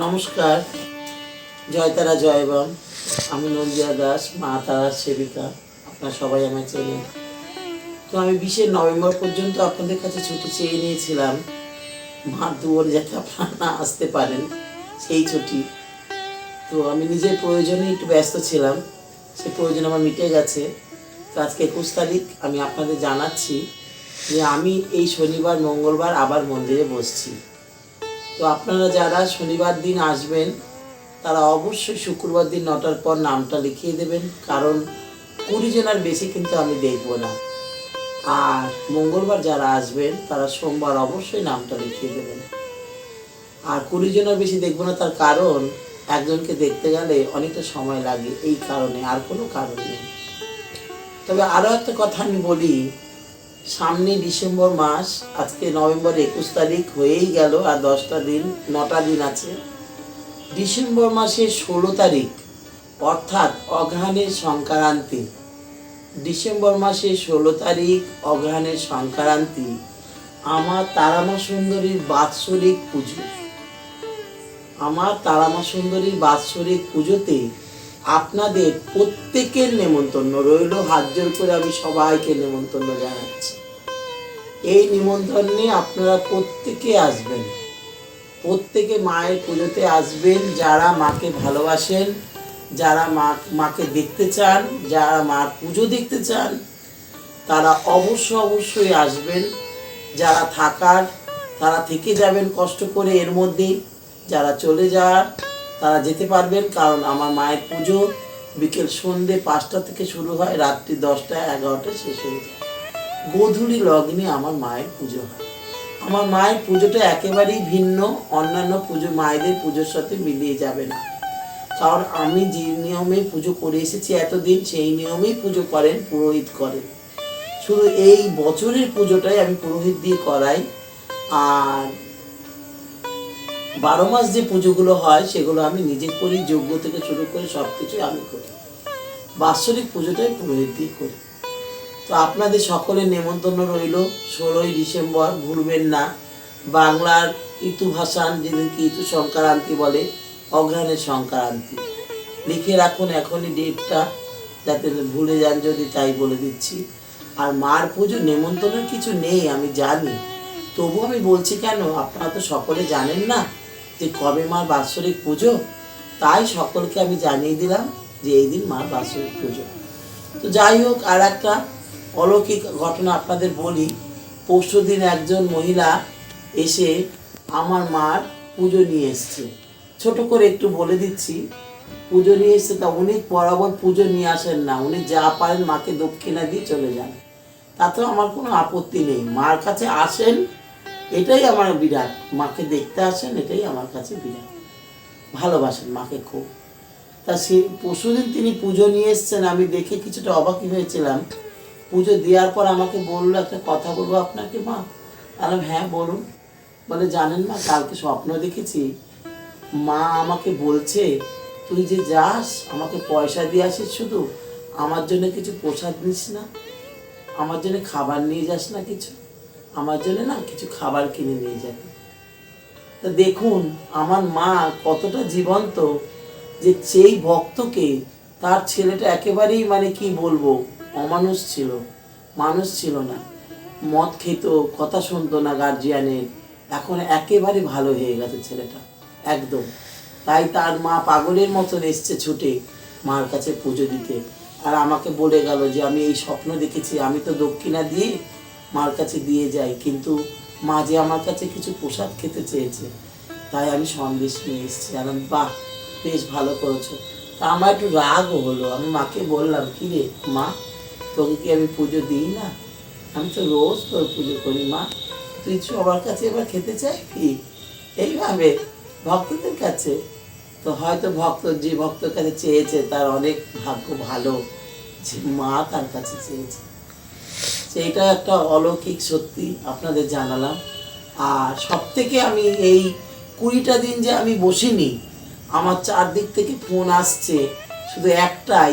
নমস্কার। জয় তারা, জয় বাম আমি নন্দিয়া দাস, মা তারার সেবিকা। আপনারা সবাই আমায় চেনেন। তো আমি বিশে নভেম্বর পর্যন্ত আপনাদের কাছে ছুটি চেয়ে নিয়েছিলাম। মার দুয়ারে যাতে আপনারা না আসতে পারেন, সেই ছুটি। তো আমি নিজের প্রয়োজনে একটু ব্যস্ত ছিলাম। সে প্রয়োজন আমার মিটে গেছে। তো আজকে একুশ তারিখ আমি আপনাদের জানাচ্ছি যে আমি এই শনিবার, মঙ্গলবার আবার মন্দিরে বসছি। তো আপনারা যারা শনিবার দিন আসবেন, তারা অবশ্যই শুক্রবার দিন নটার পর নামটা লিখিয়ে দেবেন, কারণ কুড়ি জনের বেশি কিন্তু আমি দেখব না। আর মঙ্গলবার যারা আসবেন, তারা সোমবার অবশ্যই নামটা লিখিয়ে দেবেন। আর কুড়ি জনের বেশি দেখব না, তার কারণ একজনকে দেখতে গেলে অনেকটা সময় লাগে, এই কারণে, আর কোনো কারণ নেই। তবে আরও একটা কথা আমি বলি সামনে ডিসেম্বর মাস, আজকে নভেম্বর একুশ তারিখ হয়েই গেল, আর দশটা দিন, নটা দিন আছে। ডিসেম্বর মাসের ষোলো তারিখ, অর্থাৎ অঘ্রাণের সংক্রান্তি। ডিসেম্বর মাসের ষোলো তারিখ, অঘ্রাণের সংক্রান্তি। আমার তারামা সুন্দরীর বাৎসরিক পুজো। আমার তারামা সুন্দরীর বাৎসরিক পুজোতে আপনাদের প্রত্যেকের নেমন্তন্ন রইল। হাত জোর করে আমি সবাইকে নেমন্তন্ন জানাচ্ছি। এই নিমন্ত্রণে আপনারা প্রত্যেকে আসবেন। প্রত্যেকে মায়ের পুজোতে আসবেন। যারা মাকে ভালোবাসেন, যারা মা, মাকে দেখতে চান, যারা মার পুজো দেখতে চান, তারা অবশ্য অবশ্যই আসবেন। যারা থাকার, তারা থেকে যাবেন কষ্ট করে এর মধ্যেই। যারা চলে যাওয়ার তারা যেতে পারবেন, কারণ আমার মায়ের পুজো বিকেল সন্ধে পাঁচটা থেকে শুরু হয়, রাত্রি দশটা, এগারোটা শেষ হয়ে যায়। গোধূলি লগ্নে আমার মায়ের পুজো হয়। আমার মায়ের পুজোটা একেবারেই ভিন্ন, অন্যান্য পুজো মায়েদের পুজোর সাথে মিলিয়ে যাবে না। কারণ আমি যে নিয়মে পুজো করে এসেছি এতদিন, সেই নিয়মেই পুজো করেন, পুরোহিত করেন। শুধু এই বছরের পুজোটাই আমি পুরোহিত দিয়ে করাই, আর বারো মাস যে পুজোগুলো হয়, সেগুলো আমি নিজে করি, যজ্ঞ থেকে শুরু করে সব কিছু আমি করি। বাৎসরিক পুজোটাই পুরোহিত দিয়ে করি। তো আপনাদের সকলের নেমন্তন্ন রইল ষোলোই ডিসেম্বর, ভুলবেন না। বাংলার ঋতু ভাসান যেদিনকে ইতু সংক্রান্তি বলে অঘ্রাণের সংক্রান্তি। লিখে রাখুন এখনই ডেটটা, যাতে ভুলে যান যদি, তাই বলে দিচ্ছি। আর মার পুজো নেমন্তন্নের কিছু নেই, আমি জানি। তবু আমি বলছি কেন, আপনারা তো সকলে জানেন না? যে কবে মার বাৎসরিক পুজো, তাই সকলকে আমি জানিয়ে দিলাম যে এই দিন মার বাৎসরিক পুজো। তো যাই হোক, আর একটা অলৌকিক ঘটনা আপনাদের বলি। পরশু দিন একজন মহিলা এসে আমার মার পুজো নিয়ে এসছে। ছোট করে একটু বলে দিচ্ছি, পুজো নিয়ে এসছে তা উনি বরাবর পুজো নিয়ে আসেন না। উনি যা পারেন মাকে দক্ষিণা দিয়ে চলে যান। তাতেও আমার কোনো আপত্তি নেই। মার কাছে আসেন এটাই আমার বিরাট। মাকে দেখতে আসেন, এটাই আমার কাছে বিরাট। ভালোবাসেন মাকে খুব। তা সে পরশুদিন তিনি পুজো নিয়ে এসছেন, আমি দেখে কিছুটা অবাকই হয়েছিলাম। পুজো দেওয়ার পর আমাকে বলল, একটা কথা বলব আপনাকে, মা? বললাম হ্যাঁ বলুন। বলে, জানেন মা, কালকে স্বপ্ন দেখেছি। মা আমাকে বলছে, তুই যে যাস, আমাকে পয়সা দিয়ে আসিস শুধু। আমার জন্য কিছু প্রসাদ নিস না। আমার জন্য খাবার নিয়ে যাস না কিছু। আমার জন্য না কিছু খাবার কিনে নিয়ে যাবে। তা দেখুন, আমার মা কতটা জীবন্ত যে সেই ভক্তকে তার ছেলেটা একেবারেই মানে কি বলব, অমানুষ ছিল, মানুষ ছিল না। মদ খেত, কথা শুনতো না গার্জিয়ানের এখন একেবারে ভালো হয়ে গেছে ছেলেটা, একদম। তাই তার মা পাগলের মতন এসছে ছুটে মার কাছে পুজো দিতে। আর আমাকে বলে গেল যে, আমি এই স্বপ্ন দেখেছি, আমি তো দক্ষিণা দিয়ে মার কাছে দিয়ে যাই, কিন্তু মা যে আমার কাছে কিছু প্রসাদ খেতে চেয়েছে, তাই আমি সন্দেশ নিয়ে এসেছি। আর বাহ, বেশ ভালো করেছ। তা আমার একটু রাগও হলো। আমি মাকে বললাম, কি রে মা, তোকে কি আমি পুজো দিই না? আমি তো রোজ তোর পুজো করি মা। তুই সবার কাছে এবার খেতে চাইবি? এইভাবে ভক্তদের কাছে? তো হয়তো ভক্ত, যে ভক্তর কাছে চেয়েছে, তার অনেক ভাগ্য ভালো। যে মা তার কাছে চেয়েছে। সেইটা একটা অলৌকিক সত্যি আপনাদের জানালাম। আর সব থেকে আমি এই কুড়িটা দিন যে আমি বসিনি, আমার চারদিক থেকে ফোন আসছে, শুধু একটাই,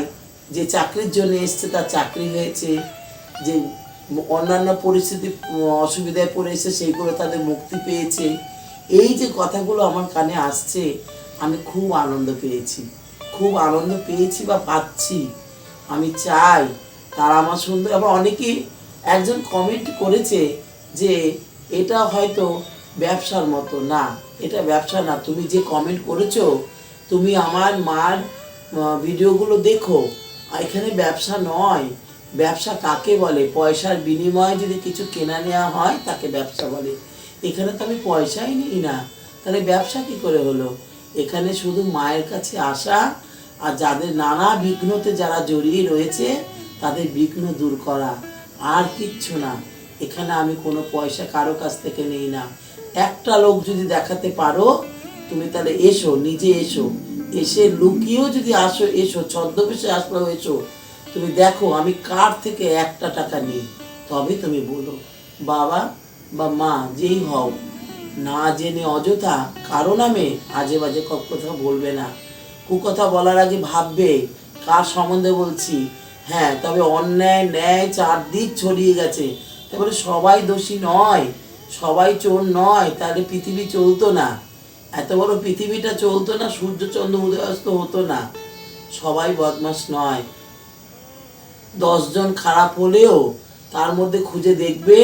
যে চাকরির জন্য এসছে, তার চাকরি হয়েছে, যে অন্যান্য পরিস্থিতি, অসুবিধায় পড়ে এসে সেইগুলো তাদের মুক্তি পেয়েছে। এই যে কথাগুলো আমার কানে আসছে, আমি খুব আনন্দ পেয়েছি। খুব আনন্দ পেয়েছি বা পাচ্ছি। আমি চাই তারা আমার সুন্দর আবার অনেকেই একজন কমেন্ট করেছে যে এটা হয়তো ব্যবসার মতো। না, এটা ব্যবসা না। তুমি যে কমেন্ট করেছ, তুমি আমার মার ভিডিওগুলো দেখো। এখানে ব্যবসা নয়। ব্যবসা কাকে বলে? পয়সার বিনিময়ে যদি কিছু কেনা নেওয়া হয়, তাকে ব্যবসা বলে। এখানে তো আমি পয়সাই নিই না। তাহলে ব্যবসা কি করে হলো? এখানে শুধু মায়ের কাছে আসা আর যাদের নানা বিঘ্নতে যারা জড়িয়ে রয়েছে, তাদের বিঘ্ন দূর করা। আর কিচ্ছু না। এখানে আমি কোনো পয়সা কারও কাছ থেকে নেই না। একটা লোক যদি দেখাতে পারো, তুমি তাহলে এসো, নিজে এসো। এসে লুকিয়েও যদি আসো, এসো, ছদ্মবেশে আসলেও এসো। তুমি দেখো, আমি কার থেকে একটা টাকা নিই? তবে তুমি বলো, বাবা বা মা, যেই হও, না জেনে অযথা কারও নামে আজে বাজে কথা বলবে না। কুকথা বলার আগে ভাববে, কার সম্বন্ধে বলছি? হ্যাঁ তবে অন্যায়, ন্যায় চারদিক ছড়িয়ে গেছে। তারপরে সবাই দোষী নয়, সবাই চোর নয়, তাহলে পৃথিবী চলতো না। এত বড় পৃথিবীটা চলতো না, সূর্য চন্দ্র উদয়াস্ত হতো না। সবাই বদমাস নয়। দশজন খারাপ হলেও তার মধ্যে খুঁজে দেখবে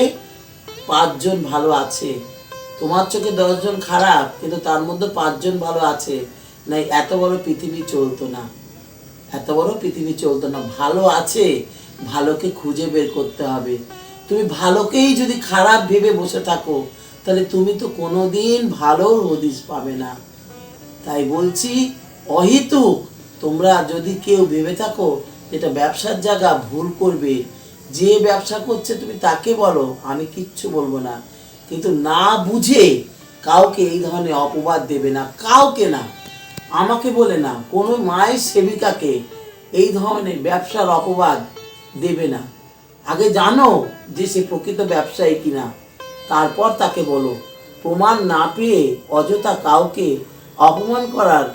পাঁচজন ভালো আছে। তোমার চোখে দশজন খারাপ, কিন্তু তার মধ্যে পাঁচজন ভালো আছে। না এত বড় পৃথিবী চলতো না। এত বড় পৃথিবী চলতো না। ভালো আছে, ভালোকে খুঁজে বের করতে হবে। তুমি ভালোকেই যদি খারাপ ভেবে বসে থাকো, তাহলে তুমি তো কোনোদিন ভালো হদিস পাবে না। তাই বলছি, অহিতুক তোমরা যদি কেউ ভেবে থাকো, এটা ব্যবসার জায়গা, ভুল করবে। যে ব্যবসা করছে তুমি তাকে বলো, আমি কিচ্ছু বলব না। কিন্তু না বুঝে কাউকে এই ধরনের অপবাদ দেবে না, কাউকে না। আমাকে বলে না, কোনো মায়ের সেবিকাকে এই ধরনের ব্যবসার অপবাদ দেবে না। আগে জানো যে সে প্রকৃত ব্যবসায়ী কিনা। তারপর তাকে বলো। প্রমাণ না পেয়ে অযথা কাউকে অপমান করার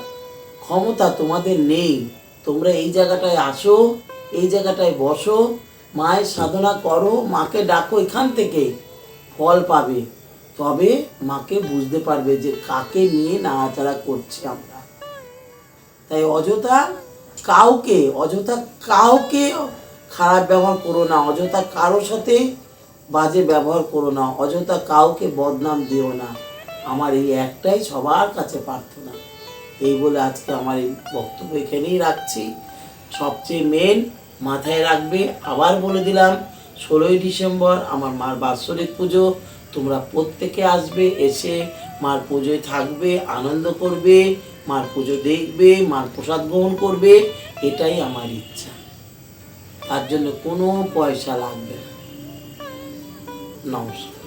ক্ষমতা তোমাদের নেই। তোমরা এই জায়গাটায় আসো, এই জায়গাটায় বসো, মায়ের সাধনা করো, মাকে ডাকো, এখান থেকে ফল পাবে। তবে মাকে বুঝতে পারবে যে কাকে নিয়ে নাড়াচাড়া করছি আমরা। তাই অযথা কাউকে অযথা কাউকে খারাপ ব্যবহার করো না, অযথা কারোর সাথে বাজে ব্যবহার করো না, অযথা কাউকে বদনাম দিও না। আমার এই একটাই সবার কাছে প্রার্থনা। এই বলে আজকে আমার এই বক্তব্য এখানেই রাখছি। সবচেয়ে মেন মাথায় রাখবে, আবার বলে দিলাম, ষোলোই ডিসেম্বর আমার মার বাৎসরিক পুজো। তোমরা প্রত্যেকে আসবে, এসে মার পুজোয় থাকবে, আনন্দ করবে মার পুজো দেখবে, মার প্রসাদ গ্রহণ করবে, এটাই আমার ইচ্ছা। তার জন্য কোনো পয়সা লাগবে না। নমস্কার।